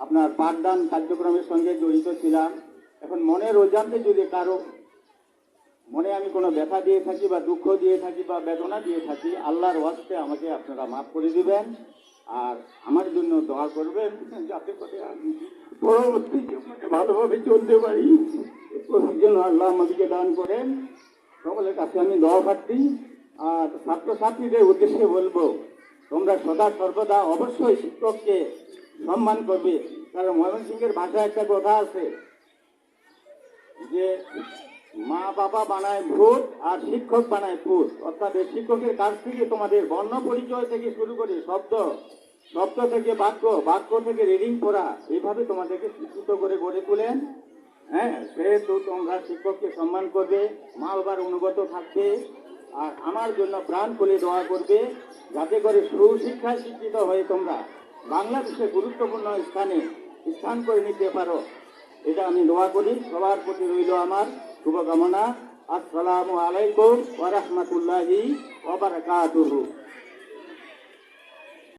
আপনার পাঠদান কার্যক্রমের সঙ্গে জড়িত ছিলাম। এখন মনের অজান্তে যদি কারও মনে আমি কোনো ব্যথা দিয়ে থাকি বা দুঃখ দিয়ে থাকি বা বেদনা দিয়ে থাকি, আল্লাহর ওয়াস্তে আমাকে আপনারা মাফ করে দিবেন আর আমার জন্য দোয়া করবেন যাতে করে আমি পরবর্তী ভালোভাবে চলতে পারি। জন্য আল্লাহ আমাদেরকে দান করেন। সকলের কাছে আমি দোয়া পাচ্ছি আর ছাত্রছাত্রীদের উদ্দেশ্যে বলব, তোমরা সদা সর্বদা অবশ্যই শিক্ষককে সম্মান করবে। কারণ ময়মনসিংহের ভাষায় একটা কথা আছে যে, মা বাবা বানায় ভূত আর শিক্ষক বানায় ভূত। অর্থাৎ শিক্ষকের কাছ থেকে তোমাদের বর্ণ পরিচয় থেকে শুরু করে শব্দ শব্দ থেকে বাক্য বাক্য থেকে রিডিং পড়া, এইভাবে তোমাদেরকে শিক্ষিত করে গড়ে তোলেন। হ্যাঁ সেহেতু তোমরা শিক্ষককে সম্মান করবে, মা বাবার অনুগত থাকবে, আর আমার জন্য প্রাণ খুলে দোয়া করবে, যাতে করে সুশিক্ষায় শিক্ষিত হয়ে তোমরা বাংলাদেশে গুরুত্বপূর্ণ স্থানে স্থান করে নিতে পারো। এটা আমি দোয়া করি। সবার প্রতি রইল আমার শুভকামনা। আসসালামু আলাইকুম ওয়া রাহমাতুল্লাহি ওয়া বারাকাতুহু।